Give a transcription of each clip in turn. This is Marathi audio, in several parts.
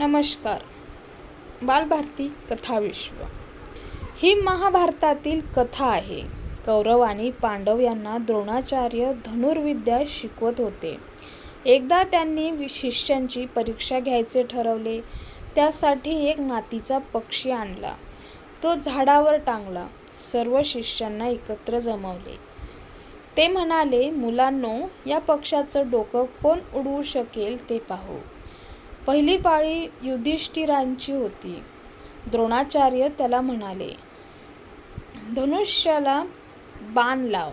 नमस्कार. बालभारती कथाविश्व ही महाभारतातील कथा आहे. कौरव आणि पांडव यांना द्रोणाचार्य धनुर्विद्या शिकवत होते. एकदा त्यांनी वि- शिष्यांची परीक्षा घ्यायचे ठरवले. त्यासाठी एक मातीचा पक्षी आणला. तो झाडावर टांगला. सर्व शिष्यांना एकत्र जमवले. ते म्हणाले मुलांनो या पक्षाचं डोकं कोण उडवू शकेल ते पाहू. पहिली पाळी युधिष्ठिरांची होती. द्रोणाचार्य त्याला म्हणाले धनुष्याला बाण लाव.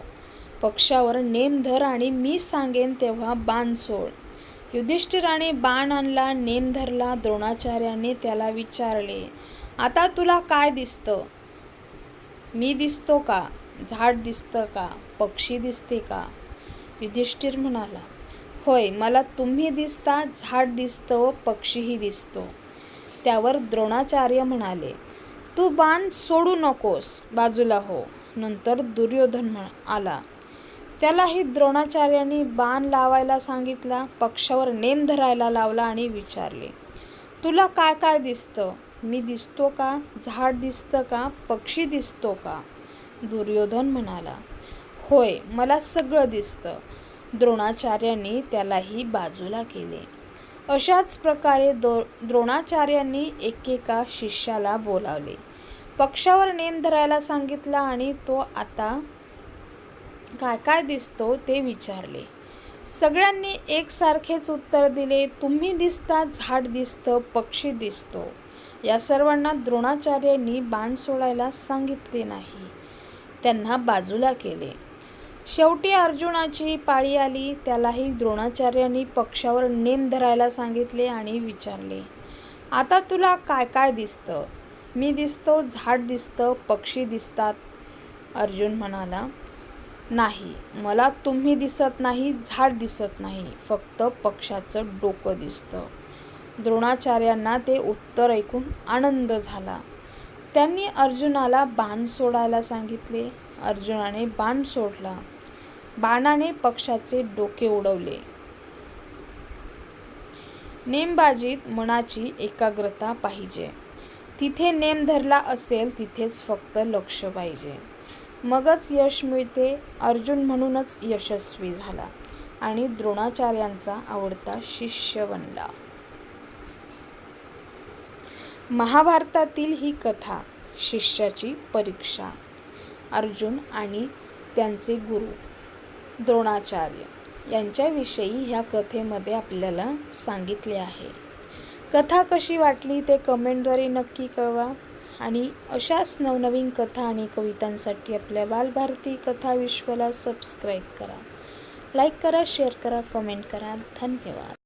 पक्षावर नेम धर आणि मी सांगेन तेव्हा बाण सोड. युधिष्ठिराने बाण आणला नेम धरला द्रोणाचार्याने त्याला विचारले आता तुला काय दिसतं? मी दिसतो का? झाड दिसतं का? पक्षी दिसते का? युधिष्ठिर म्हणाला होय मला तुम्ही दिसता झाड दिसतं व पक्षीही दिसतो. त्यावर द्रोणाचार्य म्हणाले तू बाण सोडू नकोस बाजूला हो. नंतर दुर्योधन म्हण आला त्यालाही द्रोणाचार्यांनी बाण लावायला सांगितला पक्षावर नेम धरायला लावला आणि विचारले तुला काय काय दिसतं? मी दिसतो का? झाड दिसतं का? पक्षी दिसतो का? दुर्योधन म्हणाला होय मला सगळं दिसतं. द्रोणाचार्यांनी त्यालाही बाजूला केले. अशाच प्रकारे दो द्रोणाचार्यांनी एकेका शिष्याला बोलावले. पक्षावर नेम धरायला सांगितला आणि तो आता काय काय दिसतो ते विचारले. सगळ्यांनी एकसारखेच उत्तर दिले तुम्ही दिसता झाड दिसतं पक्षी दिसतो. या सर्वांना द्रोणाचार्यांनी बाण सोडायला सांगितले नाही. त्यांना बाजूला केले. शेवटी अर्जुनाची पाळी आली त्यालाही द्रोणाचार्यांनी पक्षावर नेम धरायला सांगितले आणि विचारले आता तुला काय काय दिसतं? मी दिसतो झाड दिसतं पक्षी दिसतात. अर्जुन म्हणाला नाही मला तुम्ही दिसत नाही झाड दिसत नाही फक्त पक्षाचं डोकं दिसतं. द्रोणाचार्यांना ते उत्तर ऐकून आनंद झाला. त्यांनी अर्जुनाला बाण सोडायला सांगितले. अर्जुनाने बाण सोडला. बाणाने पक्षाचे डोके उडवले. नेमबाजीत मनाची एकाग्रता पाहिजे. तिथे नेम धरला असेल तिथेच फक्त लक्ष पाहिजे. मगच यश मिळते अर्जुन म्हणूनच यशस्वी झाला आणि द्रोणाचार्यांचा आवडता शिष्य बनला. महाभारतातील ही कथा शिष्याची परीक्षा अर्जुन आणि त्यांचे गुरु द्रोणाचार्य यांच्याविषयी ह्या कथेमध्ये आपल्याला सांगितले आहे. कथा कशी वाटली ते कमेंटद्वारे नक्की कळवा आणि अशाच नवनवीन कथा आणि कवितांसाठी आपल्या बालभारती कथा विश्वला सबस्क्राईब करा. लाईक करा शेअर करा कमेंट करा. धन्यवाद.